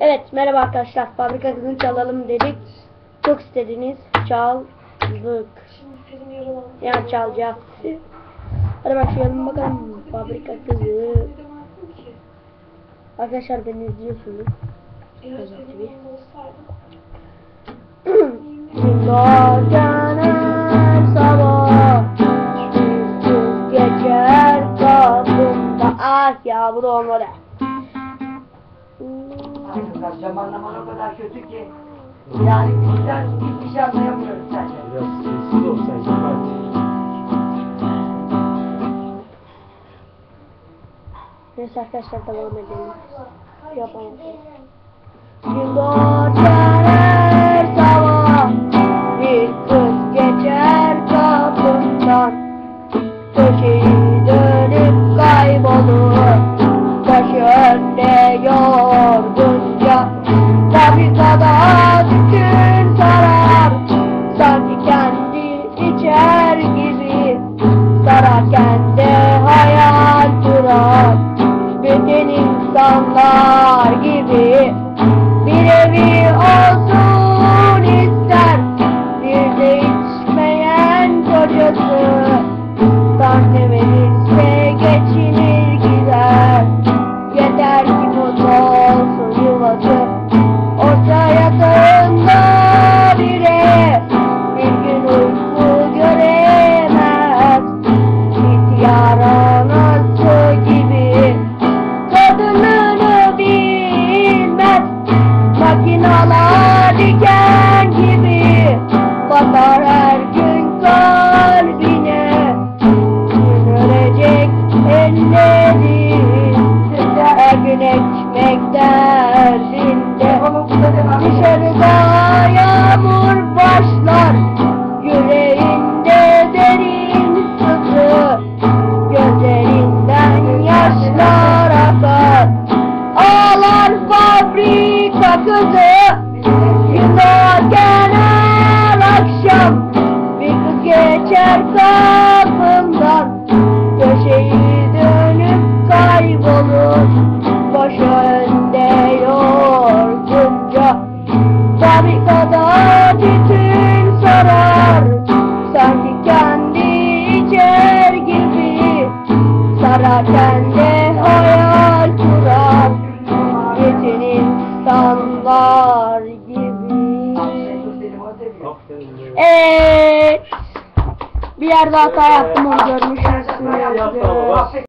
Evet merhaba arkadaşlar. Fabrika kızını çalalım dedik. Çok istediniz. Çaldık. Yani çalacağız. Hadi başlayalım bakalım. Fabrika kızı. Arkadaşlar beni izliyorsunuz. Sabah geçer kapımda Ah yavru onlara Arkadaşlar zamanlaman o kadar kötü ki yani bizden hiçbir şey anlayamıyoruz sence. Biraz sessiz olsaydı belki. Neyse arkadaşlar devam edelim Yapalım Gün içer gibi Sararken de Sararken de hayal kurar Bütün insanlar gibi. Evet Bir yerde hata yaptım onu görmüşsünüz.